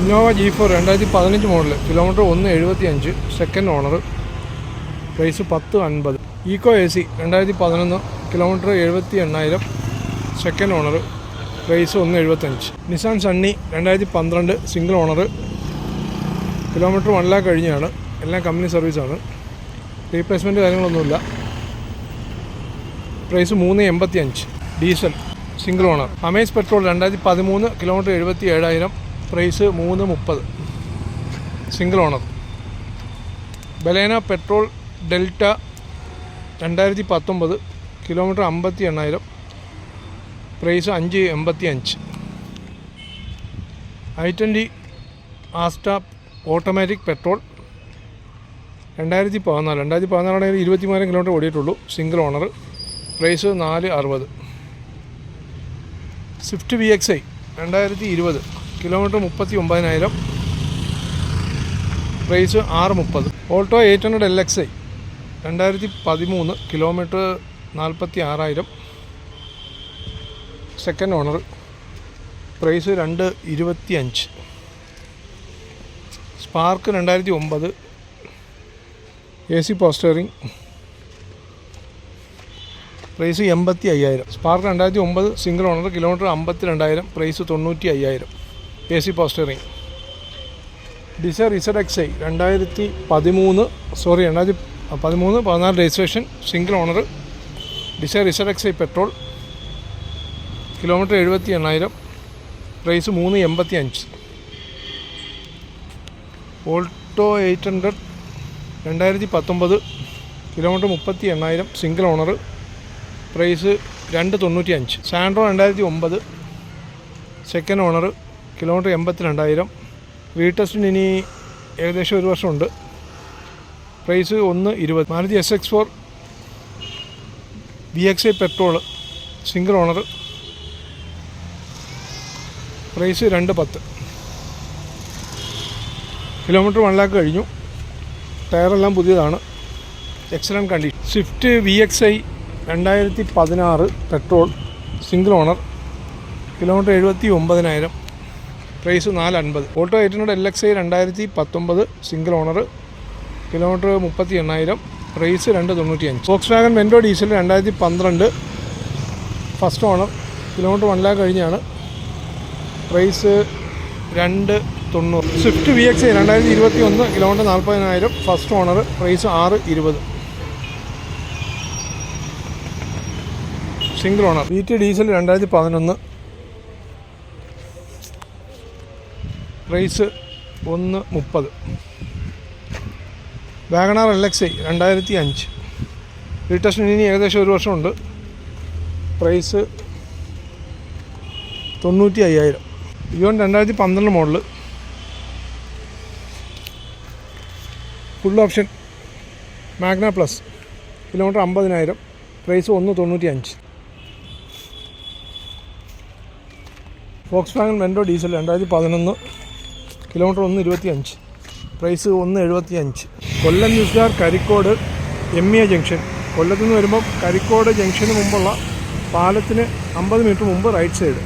Innova G four രണ്ടായിരത്തി പതിനഞ്ച് model kilometre ഒന്ന് എഴുപത്തി അഞ്ച് സെക്കൻഡ് ഓണർ പ്രൈസ് പത്ത് അൻപത്. ഈക്കോ എ സി രണ്ടായിരത്തി പതിനൊന്ന് കിലോമീറ്റർ എഴുപത്തി എണ്ണായിരം സെക്കൻഡ് ഓണർ പ്രൈസ് ഒന്ന് എഴുപത്തഞ്ച് നിസാൻ സണ്ണി രണ്ടായിരത്തി പന്ത്രണ്ട് single owner kilometre one lakh കഴിഞ്ഞാണ്. എല്ലാം കമ്പനി സർവീസാണ് റീപ്ലേസ്മെന്റ് കാര്യങ്ങളൊന്നുമില്ല. പ്രൈസ് മൂന്ന് എൺപത്തി അഞ്ച് diesel single owner Amaze petrol രണ്ടായിരത്തി പതിമൂന്ന് കിലോമീറ്റർ എഴുപത്തി ഏഴായിരം പ്രൈസ് മൂന്ന് മുപ്പത്. Single owner Baleno petrol Delta രണ്ടായിരത്തി പത്തൊമ്പത് കിലോമീറ്റർ അമ്പത്തി എണ്ണായിരം പ്രൈസ് അഞ്ച് എൺപത്തി അഞ്ച് i twenty Asta automatic petrol രണ്ടായിരത്തി പതിനാല് രണ്ടായിരത്തി പതിനാലാണെങ്കിൽ ഇരുപത്തി മൂവായിരം കിലോമീറ്റർ ഓടിയിട്ടുള്ളൂ സിംഗിൾ ഓണർ പ്രൈസ് നാല് അറുപത്. സ്വിഫ്റ്റ് വി എക്സ് ഐ രണ്ടായിരത്തി ഇരുപത് കിലോമീറ്റർ മുപ്പത്തി ഒമ്പതിനായിരം പ്രൈസ് ആറ് മുപ്പത് Alto eight hundred L X I രണ്ടായിരത്തി പതിമൂന്ന് കിലോമീറ്റർ നാൽപ്പത്തി ആറായിരം സെക്കൻഡ് ഓണർ പ്രൈസ് രണ്ട് ഇരുപത്തി അഞ്ച് സ്പാർക്ക് രണ്ടായിരത്തി ഒമ്പത് എ സി പോസ്റ്ററിങ് പ്രൈസ് എൺപത്തി അയ്യായിരം സ്പാർക്ക് രണ്ടായിരത്തി ഒമ്പത് സിംഗിൾ ഓണർ കിലോമീറ്റർ അമ്പത്തി രണ്ടായിരം പ്രൈസ് തൊണ്ണൂറ്റി അയ്യായിരം A C power steering Dzire Z X I രണ്ടായിരത്തി പതിമൂന്ന് സോറി രണ്ടായിരത്തി പതിമൂന്ന് പതിനാല് registration single owner Dzire Z X I petrol kilometre എഴുപത്തി എണ്ണായിരം പ്രൈസ് മൂന്ന് എൺപത്തി അഞ്ച് ഓൾട്ടോ എയ്റ്റ് ഹൺഡ്രഡ് രണ്ടായിരത്തി പത്തൊമ്പത് കിലോമീറ്റർ മുപ്പത്തി എണ്ണായിരം സിംഗിൾ ഓണർ പ്രൈസ് രണ്ട് തൊണ്ണൂറ്റി അഞ്ച് സാൻഡ്രോ രണ്ടായിരത്തി ഒമ്പത് സെക്കൻഡ് ഓണർ കിലോമീറ്റർ എൺപത്തി രണ്ടായിരം ടെസ്റ്റിന് ഇനി ഏകദേശം ഒരു വർഷമുണ്ട്. പ്രൈസ് ഒന്ന് ഇരുപത്. Maruti S X four B X I petrol single owner price രണ്ട് പത്ത്. കിലോമീറ്റർ വൺ ലാക്ക് കഴിഞ്ഞു. ടയറെല്ലാം പുതിയതാണ്. Excellent condition Swift V X I രണ്ടായിരത്തി പതിനാറ് പെട്രോൾ സിംഗിൾ ഓണർ കിലോമീറ്റർ എഴുപത്തി ഒമ്പതിനായിരം. പ്രൈസ് നാല് അൻപത് ഓട്ടോ എയ്റ്റിനോട് എൽ എക്സ് ഐ രണ്ടായിരത്തി പത്തൊമ്പത് സിംഗിൾ ഓണർ കിലോമീറ്റർ മുപ്പത്തി എണ്ണായിരം പ്രൈസ് രണ്ട് തൊണ്ണൂറ്റി അഞ്ച് ഫോക്സ് വാഗൻ വെൻഡോ ഡീസൽ രണ്ടായിരത്തി പന്ത്രണ്ട് first owner kilometre one lakh കഴിഞ്ഞാണ് പ്രൈസ് രണ്ട് തൊണ്ണൂറ്. സ്വിഫ്റ്റ് വി എക്സ് ഐ രണ്ടായിരത്തി ഇരുപത്തി ഒന്ന് കിലോമീറ്റർ നാൽപ്പതിനായിരം ഫസ്റ്റ് ഓണർ പ്രൈസ് ആറ് ഇരുപത്. Single owner. V T diesel രണ്ടായിരത്തി പതിനൊന്ന് പ്രൈസ് ഒന്ന് മുപ്പത്. വാഗണാർ എൽ എക്സ് ഐ രണ്ടായിരത്തി അഞ്ച് റീടെസ്റ്റിന് ഇനി ഏകദേശം ഒരു വർഷമുണ്ട്. പ്രൈസ് തൊണ്ണൂറ്റി അയ്യായിരം ഇവൻ രണ്ടായിരത്തി പന്ത്രണ്ട് model full option Magna plus kilometre അമ്പതിനായിരം. പ്രൈസ് ഒന്ന് തൊണ്ണൂറ്റി അഞ്ച് ഫോക്സ് വാങ്ങൻ വെൻഡോ ഡീസൽ രണ്ടായിരത്തി പതിനൊന്ന് കിലോമീറ്റർ ഒന്ന് ഇരുപത്തി അഞ്ച് പ്രൈസ് ഒന്ന് എഴുപത്തി അഞ്ച് കൊല്ലം ന്യൂസുകാർ കരിക്കോട് എം എ ജംഗ്ഷൻ. കൊല്ലത്തു നിന്ന് വരുമ്പം കരിക്കോട് ജംഗ്ഷന് മുമ്പുള്ള പാലത്തിന് അമ്പത് മീറ്റർ മുമ്പ് റൈറ്റ് സൈഡ്